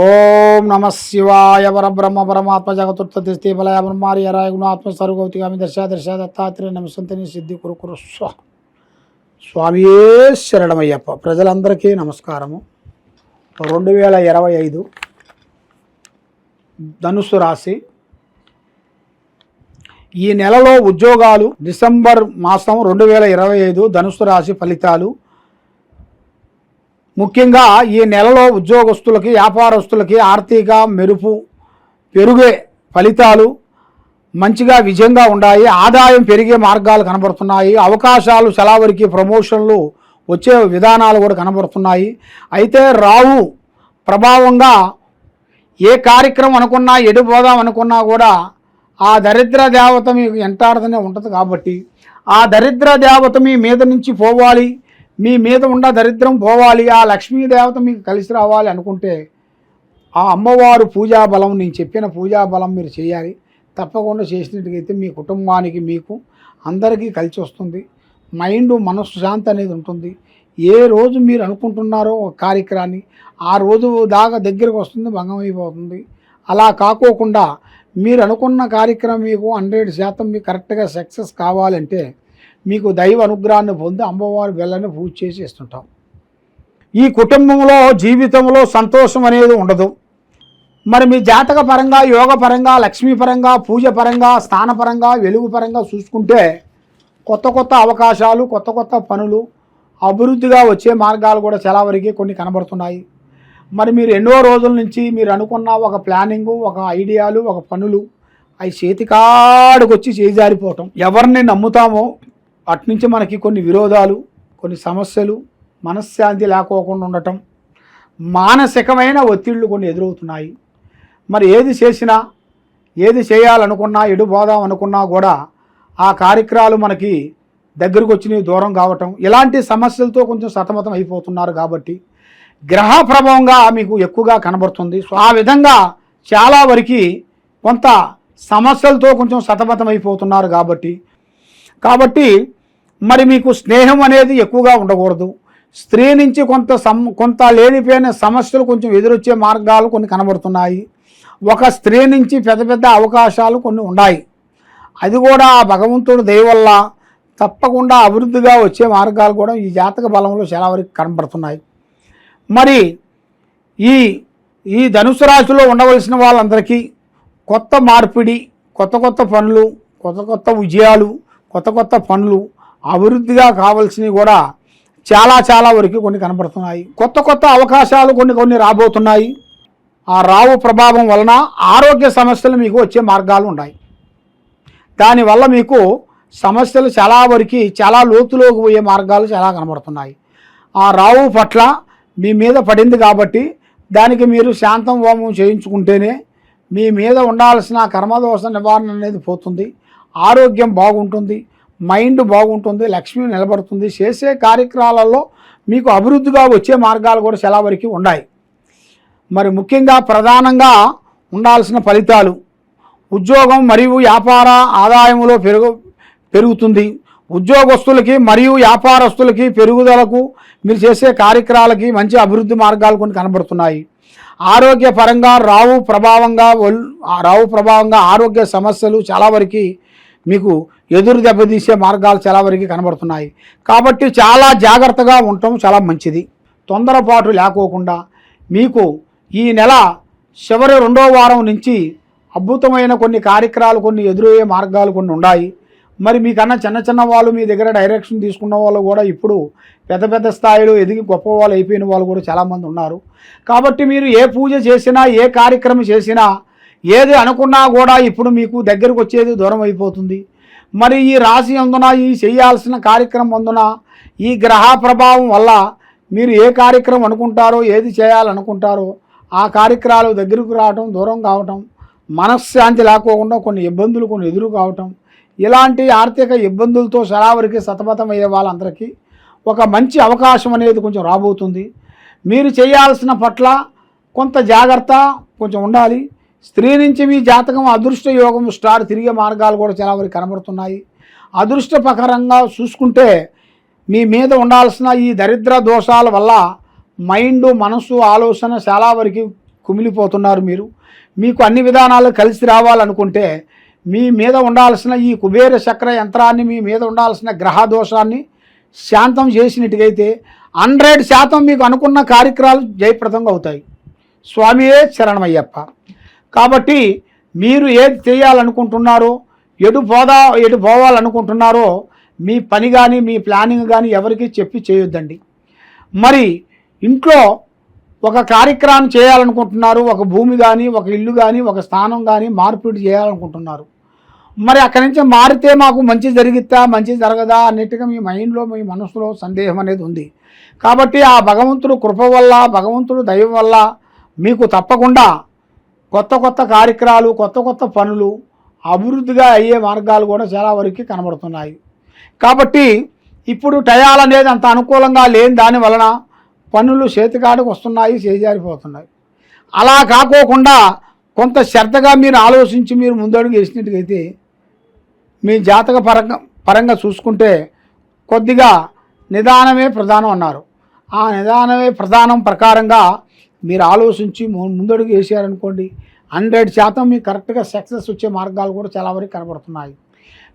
ఓం నమ శివాయ పరబ్రహ్మ పరమాత్మ జగతుత్త తిష్టి బ్రహ్మారి రాయ గుణాత్మ సర్వగౌతిగామి దర్శ దర్శ దత్తాత్రేయ నమసంతని సిద్ధి కురుకురు స్వ. స్వామియే శరణమయ్యప్ప. ప్రజలందరికీ నమస్కారము. రెండు వేల ఇరవై ఐదు ధనుసు రాశి. ఈ నెలలో ఉద్యోగాలు డిసెంబర్ మాసం రెండు వేల ఇరవై ఐదు ధనుసు రాశి ఫలితాలు. ముఖ్యంగా ఈ నెలలో ఉద్యోగస్తులకి వ్యాపారస్తులకి ఆర్థిక మెరుపు పెరుగే ఫలితాలు మంచిగా విజయంగా ఉన్నాయి. ఆదాయం పెరిగే మార్గాలు కనబడుతున్నాయి. అవకాశాలు సెలవరికి ప్రమోషన్లు వచ్చే విధానాలు కూడా కనబడుతున్నాయి. అయితే రావు ప్రభావంగా ఏ కార్యక్రమం అనుకున్నా ఎటు పోదాం అనుకున్నా కూడా ఆ దరిద్ర దేవత మీకు ఎంటాడుతూనే ఉంటుంది కాబట్టి ఆ దరిద్ర దేవత మీ మీద నుంచి పోవాలి. మీ మీద ఉన్న దరిద్రం పోవాలి ఆ లక్ష్మీ దేవత మీకు కలిసి రావాలి అనుకుంటే ఆ అమ్మవారు పూజా బలం నేను చెప్పిన పూజా బలం మీరు చేయాలి. తప్పకుండా చేసినట్టుగైతే మీ కుటుంబానికి మీకు అందరికీ కలిసి వస్తుంది. మైండ్ మనస్సు శాంతి అనేది ఉంటుంది. ఏ రోజు మీరు అనుకుంటున్నారో ఒక కార్యక్రమాన్ని ఆ రోజు దాకా దగ్గరకు వస్తుంది భంగం అయిపోతుంది. అలా కాకోకుండా మీరు అనుకున్న కార్యక్రమం మీకు హండ్రెడ్ శాతం మీకు కరెక్ట్గా సక్సెస్ కావాలంటే మీకు దైవ అనుగ్రహాన్ని పొంది అమ్మవారి వెళ్ళని పూజ చేసి ఇస్తుంటాం. ఈ కుటుంబంలో జీవితంలో సంతోషం అనేది ఉండదు. మరి మీ జాతక పరంగా యోగ పరంగా లక్ష్మీ పరంగా పూజ పరంగా స్థానపరంగా వెలుగు పరంగా చూసుకుంటే కొత్త కొత్త అవకాశాలు కొత్త కొత్త పనులు అభివృద్ధిగా వచ్చే మార్గాలు కూడా చాలా వరకు కొన్ని కనబడుతున్నాయి. మరి మీరు ఎన్నో రోజుల నుంచి మీరు అనుకున్న ఒక ప్లానింగు ఒక ఐడియాలు ఒక పనులు అవి చేతికాడికి వచ్చి చేజారిపోవటం. ఎవరిని నమ్ముతామో అట్నుంచి మనకి కొన్ని విరోధాలు కొన్ని సమస్యలు మనశ్శాంతి లేకోకుండా ఉండటం మానసికమైన ఒత్తిళ్ళు కొన్ని ఎదురవుతున్నాయి. మరి ఏది చేసినా ఏది చేయాలనుకున్నా ఎటు పోదాం అనుకున్నా కూడా ఆ కార్యక్రమాలు మనకి దగ్గరకు వచ్చినవి దూరం కావటం ఇలాంటి సమస్యలతో కొంచెం సతమతం అయిపోతున్నారు కాబట్టి గ్రహ ప్రభావంగా మీకు ఎక్కువగా కనబడుతుంది. సో ఆ విధంగా చాలా వరకు కొంత సమస్యలతో కొంచెం సతమతం అయిపోతున్నారు కాబట్టి కాబట్టి మరి మీకు స్నేహం అనేది ఎక్కువగా ఉండకూడదు. స్త్రీ నుంచి కొంత సమ్ కొంత లేనిపోయిన సమస్యలు కొంచెం ఎదురొచ్చే మార్గాలు కొన్ని కనబడుతున్నాయి. ఒక స్త్రీ నుంచి పెద్ద పెద్ద అవకాశాలు కొన్ని ఉన్నాయి. అది కూడా ఆ భగవంతుడు దయవల్ల తప్పకుండా అభివృద్ధిగా వచ్చే మార్గాలు కూడా ఈ జాతక బలంలో చాలా వరకు కనబడుతున్నాయి. మరి ఈ ఈ ధనుసు రాశిలో ఉండవలసిన వాళ్ళందరికీ కొత్త మార్పిడి కొత్త కొత్త పనులు కొత్త కొత్త విజయాలు కొత్త కొత్త పనులు అభివృద్ధిగా కావాల్సినవి కూడా చాలా చాలా వరకు కొన్ని కనబడుతున్నాయి కొత్త కొత్త అవకాశాలు కొన్ని కొన్ని రాబోతున్నాయి. ఆ రావు ప్రభావం వలన ఆరోగ్య సమస్యలు మీకు వచ్చే మార్గాలు ఉన్నాయి. దానివల్ల మీకు సమస్యలు చాలా వరకు చాలా లోతులోకి పోయే మార్గాలు చాలా కనబడుతున్నాయి. ఆ రావు పట్ల మీ మీద పడింది కాబట్టి దానికి మీరు శాంతం హోమం చేయించుకుంటేనే మీ మీద ఉండాల్సిన కర్మదోష నివారణ అనేది పోతుంది. ఆరోగ్యం బాగుంటుంది. మైండ్ బాగుంటుంది లక్ష్మి నిలబడుతుంది. చేసే కార్యక్రమాలలో మీకు అభివృద్ధిగా వచ్చే మార్గాలు కూడా చాలా వరకు ఉన్నాయి. మరి ముఖ్యంగా ప్రధానంగా ఉండాల్సిన ఫలితాలు. ఉద్యోగం మరియు వ్యాపార ఆదాయంలో పెరుగు పెరుగుతుంది. ఉద్యోగస్తులకి మరియు వ్యాపారస్తులకి పెరుగుదలకు మీరు చేసే కార్యక్రమాలకి మంచి అభివృద్ధి మార్గాలు కొన్ని కనబడుతున్నాయి. ఆరోగ్యపరంగా రావు ప్రభావంగా రావు ప్రభావంగా ఆరోగ్య సమస్యలు చాలా వరకు మీకు ఎదురు దెబ్బతీసే మార్గాలు చాలా వరకు కనబడుతున్నాయి. కాబట్టి చాలా జాగ్రత్తగా ఉండటం చాలా మంచిది. తొందరపాటు లేకోకుండా మీకు ఈ నెల చివరి రెండో వారం నుంచి అద్భుతమైన కొన్ని కార్యక్రమాలు కొన్ని ఎదురయ్యే మార్గాలు కొన్ని ఉన్నాయి. మరి మీకన్నా చిన్న చిన్న వాళ్ళు మీ దగ్గర డైరెక్షన్ తీసుకున్న వాళ్ళు కూడా ఇప్పుడు పెద్ద పెద్ద స్థాయిలో ఎదిగి గొప్ప వాళ్ళు అయిపోయిన వాళ్ళు కూడా చాలామంది ఉన్నారు. కాబట్టి మీరు ఏ పూజ చేసినా ఏ కార్యక్రమం చేసినా ఏది అనుకున్నా కూడా ఇప్పుడు మీకు దగ్గరకు వచ్చేది దూరం అయిపోతుంది. మరి ఈ రాశి అందున ఈ చేయాల్సిన కార్యక్రమం అందున ఈ గ్రహ ప్రభావం వల్ల మీరు ఏ కార్యక్రమం అనుకుంటారో ఏది చేయాలనుకుంటారో ఆ కార్యక్రమాలు దగ్గరకు రావటం దూరం కావటం మనశ్శాంతి లేకోకుండా కొన్ని ఇబ్బందులు కొన్ని ఎదురు కావటం ఇలాంటి ఆర్థిక ఇబ్బందులతో సరావరికి సతమతమయ్యే వాళ్ళందరికీ ఒక మంచి అవకాశం అనేది కొంచెం రాబోతుంది. మీరు చేయాల్సిన పట్ల కొంత జాగ్రత్త కొంచెం ఉండాలి. స్త్రీ నుంచి మీ జాతకం అదృష్ట యోగం స్టార్ తిరిగే మార్గాలు కూడా చాలా వరకు కనబడుతున్నాయి. అదృష్ట ప్రకారంగా చూసుకుంటే మీ మీద ఉండాల్సిన ఈ దరిద్ర దోషాల వల్ల మైండ్ మనసు ఆలోచన చాలా వరకు కుమిలిపోతున్నారు మీరు. మీకు అన్ని విధానాలు కలిసి రావాలనుకుంటే మీ మీద ఉండాల్సిన ఈ కుబేర చక్ర యంత్రాన్ని మీ మీద ఉండాల్సిన గ్రహ దోషాన్ని శాంతం చేసినట్టుగైతే హండ్రెడ్ శాతం మీకు అనుకున్న కార్యక్రమాలు జయప్రదంగా అవుతాయి. స్వామియే శరణమయ్యప్ప. కాబట్టి మీరు ఏది చేయాలనుకుంటున్నారో ఎటు పోదా ఎటు పోవాలనుకుంటున్నారో మీ పని కానీ మీ ప్లానింగ్ కానీ ఎవరికి చెప్పి చేయొద్దండి. మరి ఇంట్లో ఒక కార్యక్రమం చేయాలనుకుంటున్నారు ఒక భూమి కానీ ఒక ఇల్లు కానీ ఒక స్థానం కానీ మార్పిడి చేయాలనుకుంటున్నారు. మరి అక్కడి నుంచి మారితే మాకు మంచి జరిగిద్దా మంచి జరగదా అన్నిటిగా మీ మైండ్లో మీ మనసులో సందేహం అనేది ఉంది. కాబట్టి ఆ భగవంతుడు కృప వల్ల భగవంతుడు దైవం వల్ల మీకు తప్పకుండా కొత్త కొత్త కార్యక్రమాలు కొత్త కొత్త పనులు అభివృద్ధిగా అయ్యే మార్గాలు కూడా చాలా వరకు కనబడుతున్నాయి. కాబట్టి ఇప్పుడు టయాలు అనేది అంత అనుకూలంగా లేని దాని వలన పనులు చేతికాడికి వస్తున్నాయి చేజారిపోతున్నాయి. అలా కాకోకుండా కొంత శ్రద్ధగా మీరు ఆలోచించి మీరు ముందడుగు వేసినట్టుగైతే మీ జాతక పరంగా పరంగా చూసుకుంటే కొద్దిగా నిదానమే ప్రధానం అన్నారు. ఆ నిదానమే ప్రధానం ప్రకారంగా మీరు ఆలోచించి ము- ముందడుగు వేసారనుకోండి హండ్రెడ్ శాతం మీకు కరెక్ట్గా సక్సెస్ వచ్చే మార్గాలు కూడా చాలా వరకు కనబడుతున్నాయి.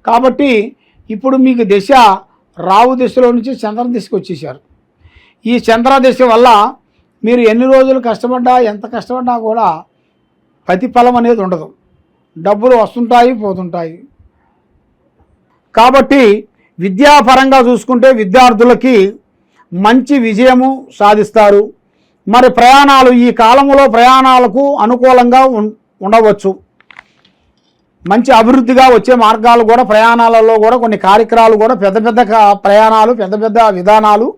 కాబట్టి ఇప్పుడు మీకు దిశ రావు దిశలో నుంచి చంద్ర దిశకు వచ్చేసారు. ఈ చంద్ర దిశ వల్ల మీరు ఎన్ని రోజులు కష్టపడ్డా ఎంత కష్టపడ్డా కూడా ప్రతిఫలం అనేది ఉండదు. డబ్బులు వస్తుంటాయి పోతుంటాయి. కాబట్టి విద్యాపరంగా చూసుకుంటే విద్యార్థులకి మంచి విజయము సాధిస్తారు. మరి ప్రయాణాలు ఈ కాలంలో ప్రయాణాలకు అనుకూలంగా ఉండవచ్చు. మంచి అభివృద్ధిగా వచ్చే మార్గాలు కూడా ప్రయాణాలలో కూడా కొన్ని కార్యక్రమాలు కూడా పెద్ద పెద్ద కా- ప్రయాణాలు పెద్ద పెద్ద విధానాలు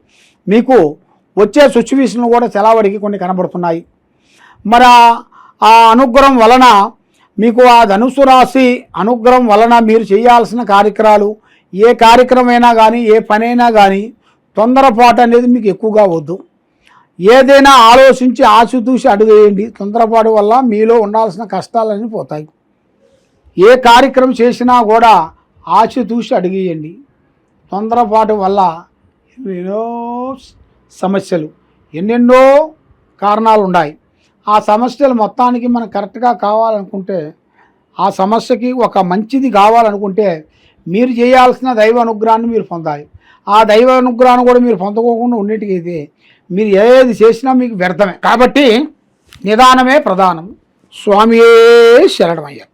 మీకు వచ్చే సిచ్యువేషన్ కూడా చెలావడికి కొన్ని కనబడుతున్నాయి. మరి ఆ- అనుగ్రహం వలన మీకు ఆ ధనుసు రాశి అనుగ్రహం వలన మీరు చేయాల్సిన కార్యక్రమాలు ఏ కార్యక్రమమైనా కానీ ఏ పనైనా కానీ తొందరపాటు అనేది మీకు ఎక్కువగా వద్దు. ఏదైనా ఆలోచించి ఆశుతూసి అడుగేయండి. తొందరపాటు వల్ల మీలో ఉండాల్సిన కష్టాలన్నీ పోతాయి. ఏ కార్యక్రమం చేసినా కూడా ఆశుతూసి అడిగేయండి. తొందరపాటు వల్ల ఎన్నెన్నో సమస్యలు ఎన్నెన్నో కారణాలు ఉన్నాయి ఆ సమస్యలు మొత్తానికి మనం కరెక్ట్గా కావాలనుకుంటే ఆ సమస్యకి ఒక మంచిది కావాలనుకుంటే మీరు చేయాల్సిన దైవ అనుగ్రహాన్ని మీరు పొందాలి. ఆ దైవ అనుగ్రహాన్ని కూడా మీరు పొందుకోకుండా ఉండేటికైతే మీరు ఏది చేసినా మీకు వ్యర్థమే. కాబట్టి నిదానమే ప్రధానం స్వామియే శరణమయ్యారు